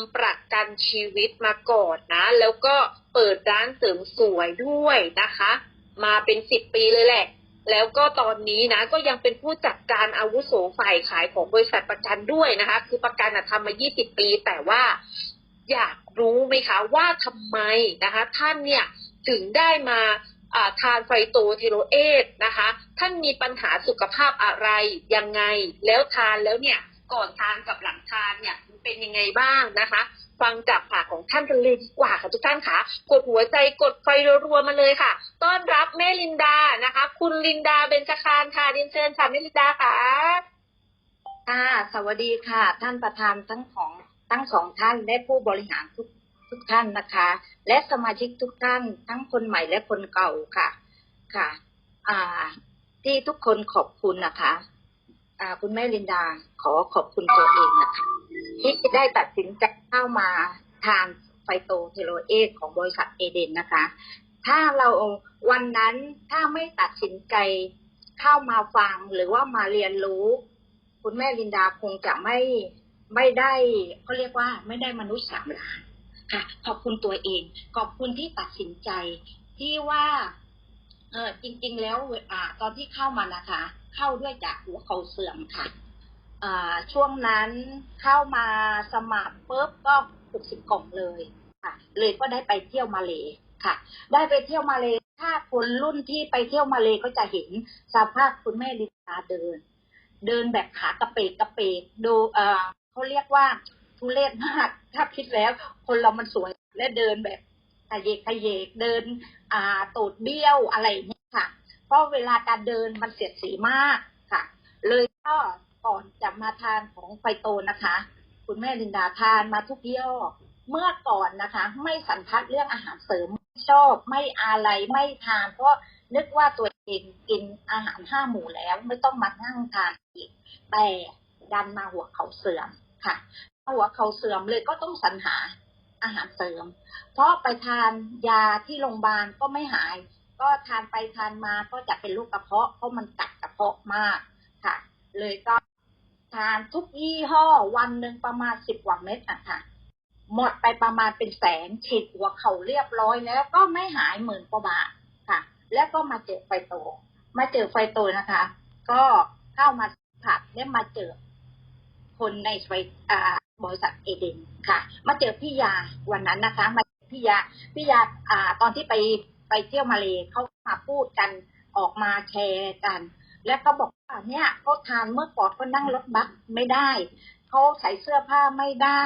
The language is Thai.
ำประกันชีวิตมาก่อนนะ แล้วก็เปิดร้านเสริมสวยด้วยนะคะ มาเป็นสิบปีเลยแหละ แล้วก็ตอนนี้นะก็ยังเป็นผู้จัดการอาวุโสฝ่ายขายของบริษัทประกันด้วยนะคะ คือประกันทำมา 20 ปี แต่ว่าอยากรู้ไหมคะว่าทำไมนะคะ ท่านเนี่ยถึงได้มาทานไฟโตเทโรเอทนะคะ ท่านมีปัญหาสุขภาพอะไรยังไง แล้วทานแล้วเนี่ยก่อนทานกับหลังาเนี่ยมันเป็นยังไงบ้างนะคะ ฟังจากปากของท่านกันเลยดีกว่าค่ะทุกท่านค่ะ กดหัวใจกดไฟรัวๆมาเลยค่ะ ต้อนรับแม่ลินดานะคะ คุณลินดาเบญจคารค่ะเรียนเชิญค่ะแม่ลินดาค่ะค่ะ สวัสดีค่ะ ท่านประธานทั้งของทั้งสองท่านและผู้บริหารทุกทุกท่านนะคะ และสมาชิกทุกท่านทั้งคนใหม่และคนเก่าค่ะค่ะ อ่า ที่ทุกคนขอบคุณนะคะ คุณแม่ลินดา ขอขอบคุณตัวเองนะคะที่ได้ตัดสินใจเข้ามาทานไฟโตเทโรเอทของบริษัทเอเดนนะคะ ถ้าเราวันนั้นถ้าไม่ตัดสินใจเข้ามาฟังหรือว่ามาเรียนรู้ คุณแม่ลินดาคงจะไม่ไม่ได้เขาเรียกว่าไม่ได้มนุษย์สามล้านค่ะ ขอบคุณตัวเอง ขอบคุณที่ตัดสินใจที่ว่า เออจริง ๆ แล้วอ่าตอนที่เข้ามานะคะ เข้าด้วยจากหัวเข่าเสื่อมค่ะอ่าช่วงนั้นเข้ามาสมัครปุ๊บก็หกสิบกล่องเลยค่ะ เลยก็ได้ไปเที่ยวมาเลยค่ะ ได้ไปเที่ยวมาเลยถ้าคนรุ่นที่ไปเที่ยวมาเลยก็จะเห็นสภาพคุณแม่ลินดาเดิน เดินแบบขากระเปกกระเปกดูเออเขาเรียกว่าทุเรศมากถ้าคิดแล้ว คนเรามันสวยและเดินแบบ ขยเยกขยเยกเดินอ่าตูดเบี้ยวอะไรอย่างเงี้ยค่ะ เพราะเวลาการเดินมันเสียดสีมากค่ะ เลยก็ก่อนจะมาทานของไฟโตนะคะ คุณแม่ลินดาทานมาทุกยี่ห้อเมื่อก่อนนะคะ ไม่สันทัดเรื่องอาหารเสริมไม่ชอบไม่อะไรไม่ทาน เพราะนึกว่าตัวเองกินอาหารห้าหมู่แล้วไม่ต้องมานั่งทานอีก แต่ดันมาหัวเขาเสื่อมค่ะ หัวเขาเสื่อมเลยก็ต้องสรรหา อาหารเสริม เพราะไปทานยาที่โรงพยาบาลก็ไม่หาย ก็ทานไปทานมาก็จะเป็นโรคกระเพาะเพราะมันกัดกระเพาะมากค่ะ เลยก็ทานทุกยี่ห้อวันหนึ่งประมาณสิบกว่าเม็ดอะค่ะ หมดไปประมาณเป็นแสนฉีดหัวเข่าเรียบร้อยแล้วก็ไม่หายหมื่นกว่าบาทค่ะ แล้วก็มาเจอไฟโต มาเจอไฟโตนะคะ ก็เข้ามาผักได้มาเจอคนในไฟอ่า บริษัทเอเดนค่ะ มาเจอพี่ยาวันนั้นนะคะ มาพี่ยาพี่ยาอ่าตอนที่ไปไปเที่ยวมาเลยเขามาพูดกันออกมาแชร์กัน แล้วเขาบอกว่าเนี่ยเขาทานเมื่อก่อนก็นั่งรถบัสไม่ได้เขาใส่เสื้อผ้าไม่ได้